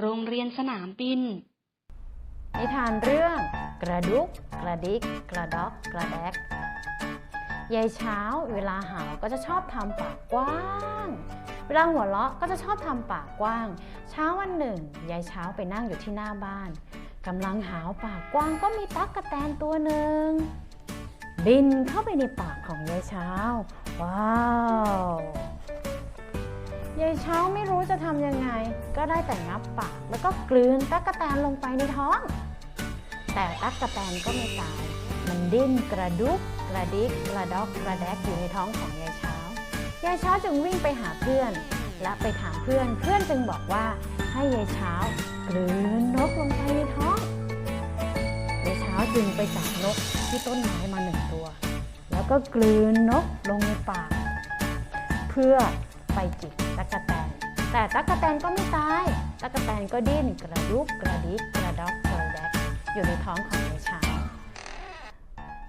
โรงเรียนสนามบิน นิทานเรื่อง กระดุก กระดิก กระดอก กระแดก ยายเช้าเวลาหาวก็จะชอบทำปากกว้างเวลาหัวเราะก็จะชอบทำปากกว้าง เช้าวันหนึ่ง ยายเช้าไปนั่งอยู่ที่หน้าบ้านกำลังหาวปากกว้างก็มีตั๊กกะแตนตัวหนึ่ง บินเข้าไปในปากของยายเช้า ว้าว ยายเช้าไม่รู้จะทำยังไง ก็ได้แต่งับปากแล้วก็กลืนตั๊กกแตนลงไปในท้อง แต่ตั๊กกแตนก็ไม่ตาย มันดิ้นกระดุกกระดิกกระดอกกระแดกอยู่ในท้องของยายเช้ายายเช้าจึงวิ่งไปหาเพื่อน และไปถามเพื่อนเพื่อนจึงบอกว่าให้ยายเช้ากลืนนกลงไปในท้องยายเช้าจึงไปจับนกที่ต้นไม้มาหนึ่งตัว แล้วก็กลืนนกลงในปากเพื่อไปจิก ตั๊กแตน แต่ตั๊กแตนก็ไม่ตาย ตั๊กแตนก็ดิ้นกระดุกกระดิกกระดอกกระแดกอยู่ในท้องของยายเช้า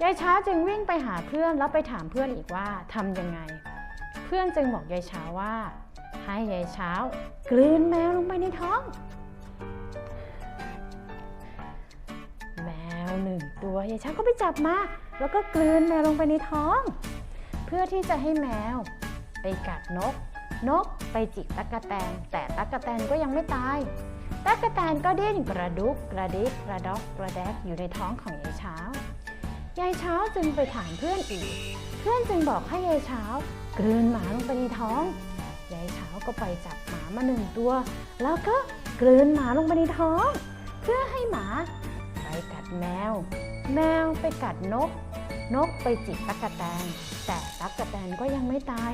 ยายเช้าจึงวิ่งไปหาเพื่อนแล้วไปถามเพื่อนอีกว่าทำยังไง เพื่อนจึงบอกยายเช้าว่า ให้ยายเช้ากลืนแมวลงไปในท้อง แมวหนึ่งตัวยายเช้าก็ไปจับมา แล้วก็กลืนแมวลงไปในท้อง เพื่อที่จะให้แมวไปกัดนก นกไปจิกตั๊กแตน แต่ตั๊กแตนก็ยังไม่ตายตั๊กแตนก็ดิ้นกระดุกกระดิกกระดอกกระแดกอยู่ในท้องของยายเช้ายายเช้าจึงไปถามเพื่อนอีก เพื่อนจึงบอกให้ยายเช้ากลืนหมาลงไปในท้อง ยายเช้าก็ไปจับหมามาหนึ่งตัว แล้วก็กลืนหมาลงไปในท้อง เพื่อให้หมาไปกัดแมว แมวไปกัดนก นกไปจิกตั๊กแตน แต่ตั๊กแตนก็ยังไม่ตาย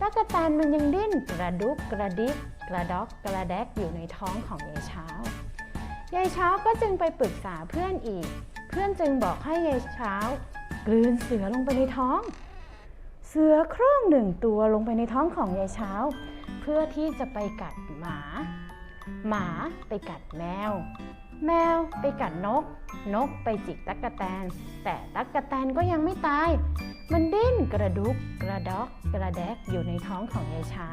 ตั๊กแตนมันยังดิ้นกระดุกกระดิกกระดอกกระแดกอยู่ในท้องของยายเช้ายายเช้าก็จึงไปปรึกษาเพื่อนอีก เพื่อนจึงบอกให้ยายเช้ากลืนเสือลงไปในท้อง เสือโคร่งหนึ่งตัวลงไปในท้องของยายเช้า เพื่อที่จะไปกัดหมา หมาไปกัดแมว แมวไปกัดนก นกไปจิกตั๊กแตน แต่ตั๊กแตนก็ยังไม่ตาย มันดิ้นกระดุกกระดอกกระแดกอยู่ในท้องของยายเช้า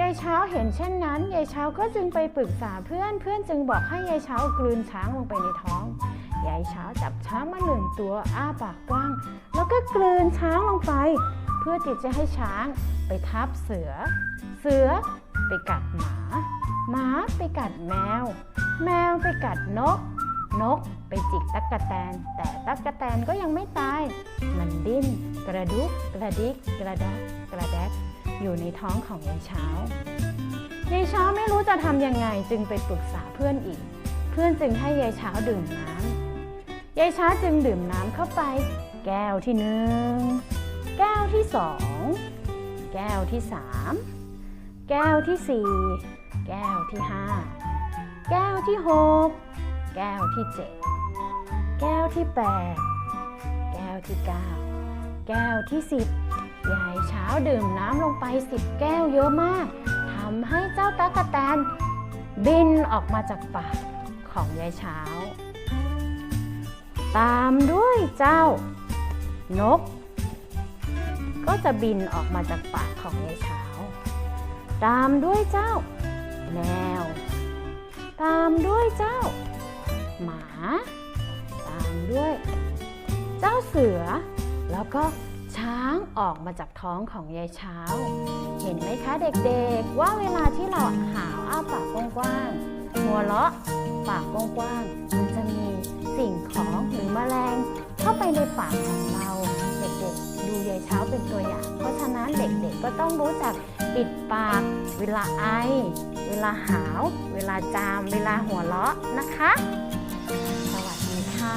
ยายเช้าเห็นเช่นนั้นยายเช้าก็จึงไปปรึกษาเพื่อนเพื่อนจึงบอกให้ยายเช้ากลืนช้างลงไปในท้องยายเช้าจับช้างมาหนึ่งตัวอ้าปากกว้าง แล้วก็กลืนช้างลงไป เพื่อที่จะให้ช้างไปทับเสือ เสือไปกัดหมา หมาไปกัดแมว แมวไปกัดนก นกไปจิกตั๊กกแตน แต่ตั๊กกแตนก็ยังไม่ตาย มันดิ้น กระดุกกระดิกกระดอกกระแดกอยู่ในท้องของยายเช้ายายเช้าไม่รู้จะทำยังไงจึงไปปรึกษาเพื่อนอีก เพื่อนจึงให้ยายเช้าดื่มน้ำยายเช้าจึงดื่มน้ำเข้าไป แก้วที่หนึ่งแก้วที่สองแก้วที่สามแก้วที่สี่แก้วที่ห้า แก้วที่หกแก้วที่เจ็ดแก้วที่แปดแก้วที่เก้าแก้วที่สิบยายเช้าดื่มน้ำลงไปสิบแก้วเยอะมากทำให้เจ้าตั๊กแตนบินออกมาจากปากของยายเช้า ตามด้วยเจ้านก ก็จะบินออกมาจากปากของยายเช้า ตามด้วยเจ้าแมว ตามด้วยเจ้า หมา ตามด้วย เจ้าเสือ แล้วก็ช้างออกมาจากท้องของยายเช้า เห็นไหมคะเด็กๆ ว่าเวลาที่เราหาวอ้าปากกว้างๆหัวเราะปากกว้างๆมันจะมีสิ่งของหรือแมลงเข้าไปในปากของเราเด็กๆ ดูยายเช้าเป็นตัวอย่าง เพราะฉะนั้นเด็กๆก็ต้องรู้จักปิดปากเวลาไอ เวลาหาว เวลาจาม เวลาหัวเราะนะคะ สวัสดีค่ะ